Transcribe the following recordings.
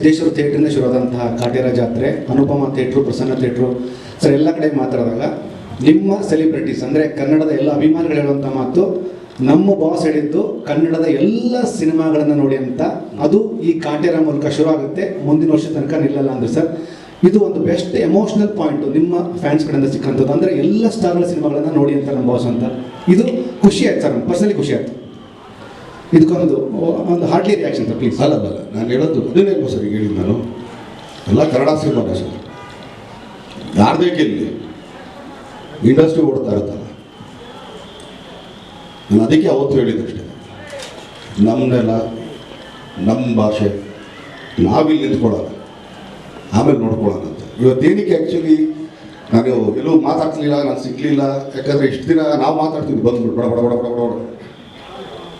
ಸಿದ್ದೇಶ್ವರ ಥಿಯೇಟ್ರಿಂದ ಶುರುವಾದಂತಹ ಕಾಟೇರ ಜಾತ್ರೆ, Anupama theatre, Prasanna theatre, sir, ಎಲ್ಲ ಕಡೆ ಮಾತಾಡಿದಾಗ ನಿಮ್ಮ ಸೆಲೆಬ್ರಿಟೀಸ್ ಅಂದರೆ ಕನ್ನಡದ ಎಲ್ಲ ಅಭಿಮಾನಿಗಳು ಹೇಳುವಂಥ ಮಾತು ನಮ್ಮ ಬಾಸ್ ಹೇಳಿದ್ದು ಕನ್ನಡದ ಎಲ್ಲ ಸಿನಿಮಾಗಳನ್ನು ನೋಡಿ ಅಂತ. ಅದು ಈ ಕಾಟೇರ ಮೂಲಕ ಶುರು ಆಗುತ್ತೆ. ಮುಂದಿನ ವರ್ಷ ತನಕ ನಿಲ್ಲಲ್ಲ ಅಂದರೆ ಸರ್, ಇದು ಒಂದು ಬೆಸ್ಟ್ ಎಮೋಷನಲ್ ಪಾಯಿಂಟು ನಿಮ್ಮ ಫ್ಯಾನ್ಸ್ ಕಡೆಯಿಂದ ಸಿಕ್ಕಂಥದ್ದು. ಅಂದರೆ ಎಲ್ಲ ಸ್ಟಾರ್ಗಳ ಸಿನಿಮಾಗಳನ್ನು ನೋಡಿ ಅಂತ ನಮ್ಮ ಬಾಸ್ ಅಂತ. ಇದು ಖುಷಿ ಆಯ್ತು ಸರ್ ಪರ್ಸನಲಿ ಖುಷಿ ಆಯ್ತು. ಇದಕ್ಕೊಂದು ಒಂದು ಹಾರ್ಡ್ಲಿ ರಿಯಾಕ್ಷನ್ ಸರ್ ಪ್ಲೀಸ್ ಅಲ್ಲ ಅಲ್ಲ, ನಾನು ಹೇಳೋದು ಅದನ್ನೇ ಸರ್ ಹೇಳಿದ್ದು ನಾನು. ಎಲ್ಲ ಕನ್ನಡ ಸಿನಿಮಾನೇ ಸರ್. ಯಾರದೇ ಗೆಲ್ಲಿ ಇಂಡಸ್ಟ್ರಿ ಓಡ್ತಾ ಇರುತ್ತಲ್ಲ. ನಾನು ಅದಕ್ಕೆ ಅವತ್ತು ಹೇಳಿದ್ದಷ್ಟೇ ನಮ್ಮನ್ನೆಲ್ಲ ನಮ್ಮ ಭಾಷೆ, ನಾವಿಲ್ಲಿ ನಿಂತ್ಕೊಳ್ಳೋಣ. ಆಮೇಲೆ ನೋಡ್ಕೊಳ್ಳೋಣ ಅಂತ. ಇವತ್ತೇನಕ್ಕೆ ಆ್ಯಕ್ಚುಲಿ ನಾನು ಎಲ್ಲೂ ಮಾತಾಡ್ತಿರ್ಲಿಲ್ಲ ನಾನು ಸಿಗ್ಲಿಲ್ಲ ಯಾಕಂದರೆ ಇಷ್ಟು ದಿನ ನಾವು ಮಾತಾಡ್ತೀವಿ ಬಂದ್ಬಿಟ್ಟು ಬಡ ಬಡ ಬಡ ಬಡ ಬಡ.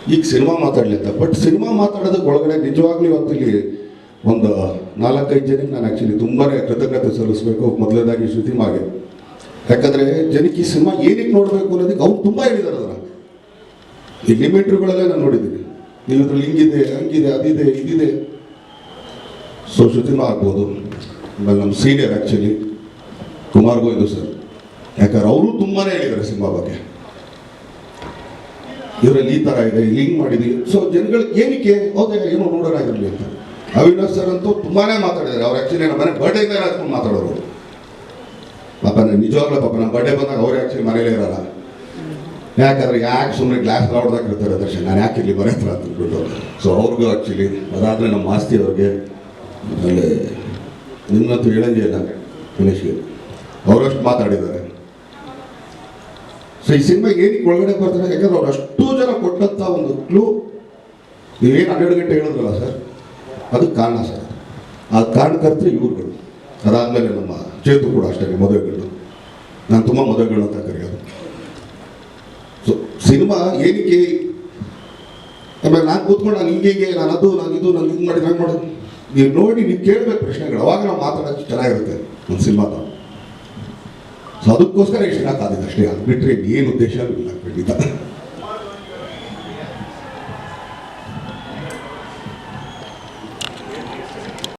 ಈಗ ಸಿನಿಮಾ ಮಾತಾಡ್ಲಿಂತ ಬಟ್ ಸಿನಿಮಾ ಮಾತಾಡೋದಕ್ಕೆ ಒಳಗಡೆ ನಿಜವಾಗ್ಲೂ ಇಲ್ಲಿ ಒಂದು ನಾಲ್ಕೈದು ಜನಕ್ಕೆ ನಾನು ಆ್ಯಕ್ಚುಲಿ ತುಂಬಾ ಕೃತಜ್ಞತೆ ಸಲ್ಲಿಸಬೇಕು. ಮೊದಲನೇದಾಗಿ ಶ್ರುತಿಮಾಗೆ ಯಾಕಂದರೆ ಜನಕ್ಕೆ ಈ ಸಿನಿಮಾ ಏನಕ್ಕೆ ನೋಡಬೇಕು ಅನ್ನೋದಕ್ಕೆ ಅವ್ರು ತುಂಬ ಹೇಳಿದ್ದಾರೆ ಅದನ್ನು. ಈ ನಾನು ನೋಡಿದ್ದೀನಿ. ನೀವು ಇದ್ರಲ್ಲಿ ಹಿಂಗಿದೆ, ಹಂಗಿದೆ, ಅದಿದೆ, ಇದಿದೆ. ಸೊ ಶ್ರುತಿನೂ ಆಗ್ಬೋದು. ಆಮೇಲೆ ನಮ್ಮ senior actually Kumar Govindu sir. ಯಾಕಂದ್ರೆ ಅವರು ತುಂಬಾ ಹೇಳಿದ್ದಾರೆ ಸಿನಿಮಾ ಬಗ್ಗೆ. ಇವರಲ್ಲಿ ಈ ಥರ ಇದೆ ಹಿಂಗೆ ಮಾಡಿದೀವಿ. ಸೊ ಜನಗಳಿಗೆ ಏನಕ್ಕೆ? ಹೌದಾ ಏನೋ ನೋಡೋಣ ಅಂತ. ಅವಿನಾಶ್ ಸರ್ ಅಂತೂ ತುಂಬಾನೇ ಮಾತಾಡಿದ್ದಾರೆ. ಅವ್ರು ಆ್ಯಕ್ಚುಲಿ ನಮ್ಮ ಮನೆ ಬರ್ಡೇ ಹಾಕ್ಕೊಂಡು ಮಾತಾಡೋರು. ಅವ್ರು. ಪಾಪ, ನಾನು ನಿಜವಾಗ್ಲೂ ಪಾಪ ನಮ್ಮ ಬರ್ಡೇ ಬಂದಾಗ ಅವ್ರು ಆ್ಯಕ್ಚುಲಿ ಮನೇಲೇ ಇರಲ್ಲ. ಯಾಕಂದ್ರೆ ಯಾಕೆ ಸುಮ್ಮನೆ ಗ್ಲಾಸ್ ಲಾಡ್ದಾಗ ಇರ್ತಾರೆ ದರ್ಶನ್, ನಾನು ಯಾಕೆ ಇಲ್ಲಿ ಬರೋ ಹತ್ರ ಅಂದ್ಬಿಟ್ಟು. ಸೊ ಅವ್ರಿಗೂ ಆ್ಯಕ್ಚುಲಿ ಅದಾದರೆ ನಮ್ಮ ಆಸ್ತಿ ಅವ್ರಿಗೆ. ಆಮೇಲೆ ನಿಮ್ಮಂತೂ ಹೇಳಂಗೇ ಇಲ್ಲ ಗಣೇಶ್ಗೆ ಅವರಷ್ಟು ಮಾತಾಡಿದ್ದಾರೆ. ಈ ಸಿನಿಮಾ ಏನಕ್ಕೆ ಒಳಗಡೆ ಬರ್ತಾರೆ, ಯಾಕಂದ್ರೆ ಅವ್ರು ಅಷ್ಟು ಜನ ಕೊಟ್ಟಂಥ ಒಂದು ಕ್ಲೂ ನೀವೇನು ಹನ್ನೆರಡು ಗಂಟೆ ಹೇಳಿದ್ರಲ್ಲ ಸರ್ ಅದು ಕಾರಣ ಸರ್ ಆ ಕಾರಣಕರ್ತರು ಇವ್ರುಗಳು. ಅದಾದಮೇಲೆ ನಮ್ಮ ಚೇತು ಕೂಡ ಅಷ್ಟೇ ಮದುವೆಗಳು ನಾನು ತುಂಬ ಮದುವೆಗಳು ಅಂತ ಕರೆಯೋದು ಸೊ ಸಿನಿಮಾ ಏನಕ್ಕೆ? ಆಮೇಲೆ ನಾನು ಕೂತ್ಕೊಂಡು ನಾನು ಹಿಂಗೆ ನಾನು ಅದು, ನಾನು ಇದು, ನಾನು ಹಿಂಗೆ ಮಾಡಿ ಮಾಡೋದು? ನೀವು ನೋಡಿ, ನೀವು ಕೇಳಬೇಕು ಪ್ರಶ್ನೆಗಳು. ಅವಾಗ ನಾವು ಮಾತಾಡೋಕ್ಕೆ ಚೆನ್ನಾಗಿರುತ್ತೆ, ಒಂದು ಸಿನಿಮಾದ. ಸೊ ಅದಕ್ಕೋಸ್ಕರ ಇಷ್ಟ ಕಾದಿದೆ ಅಷ್ಟೇ ಅದು ಬಿಟ್ಟರೆ ಏನು ಉದ್ದೇಶ ಇಲ್ಲ ಖಂಡಿತ